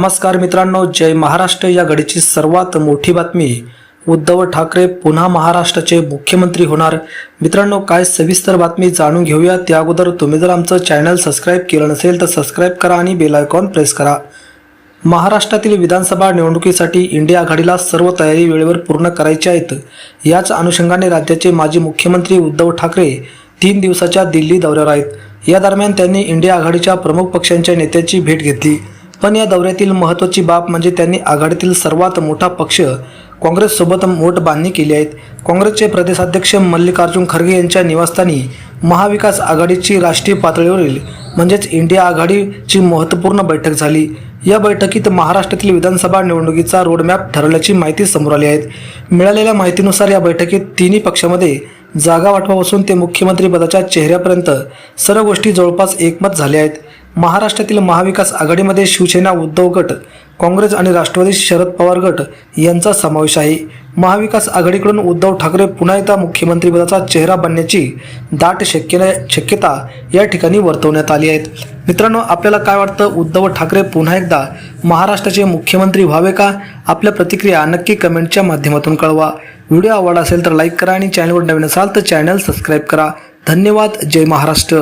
नमस्कार मित्रांनो जय महाराष्ट्र. या घडीची सर्वात मोठी बातमी उद्धव ठाकरे पुन्हा महाराष्ट्राचे मुख्यमंत्री होणार. मित्रांनो काय सविस्तर बातमी जाणून घेऊया. त्या अगोदर तुम्ही जर आमचं चॅनल सबस्क्राईब केलं नसेल तर सबस्क्राईब करा आणि बेल आयकॉन प्रेस करा. महाराष्ट्रातील विधानसभा निवडणुकीसाठी इंडिया आघाडीला सर्व तयारी वेळेवर पूर्ण करायची आहेत. याच अनुषंगाने राज्याचे माजी मुख्यमंत्री उद्धव ठाकरे तीन दिवसाच्या दिल्ली दौऱ्यावर आहेत. या दरम्यान त्यांनी इंडिया आघाडीच्या प्रमुख पक्षांच्या नेत्यांची भेट घेतली. पण या दौऱ्यातील महत्त्वाची बाब म्हणजे त्यांनी आघाडीतील सर्वात मोठा पक्ष काँग्रेससोबत मोठ बांधणी केली आहेत काँग्रेसचे प्रदेशाध्यक्ष मल्लिकार्जुन खरगे यांच्या निवासस्थानी महाविकास आघाडीची राष्ट्रीय पातळीवरील म्हणजेच इंडिया आघाडीची महत्त्वपूर्ण बैठक झाली. या बैठकीत महाराष्ट्रातील विधानसभा निवडणुकीचा रोडमॅप ठरवल्याची माहिती समोर आली आहे. मिळालेल्या माहितीनुसार या बैठकीत तिन्ही पक्षामध्ये जागा वाटपापासून ते मुख्यमंत्रीपदाच्या चेहऱ्यापर्यंत सर्व गोष्टी जवळपास एकमत झाल्या आहेत. महाराष्ट्रातील महाविकास आघाडीमध्ये शिवसेना उद्धव गट काँग्रेस आणि राष्ट्रवादी शरद पवार गट यांचा समावेश आहे. महाविकास आघाडीकडून उद्धव ठाकरे पुन्हा एकदा मुख्यमंत्रीपदाचा चेहरा बनण्याची दाट शक्य शक्यता या ठिकाणी वर्तवण्यात आली आहेत. मित्रांनो आपल्याला काय वाटतं? उद्धव ठाकरे पुन्हा एकदा महाराष्ट्राचे मुख्यमंत्री व्हावे का? आपल्या प्रतिक्रिया नक्की कमेंटच्या माध्यमातून कळवा. व्हिडिओ आवडला असेल तर लाईक करा आणि चॅनलवर नवीन असाल तर चॅनल सबस्क्राईब करा. धन्यवाद. जय महाराष्ट्र.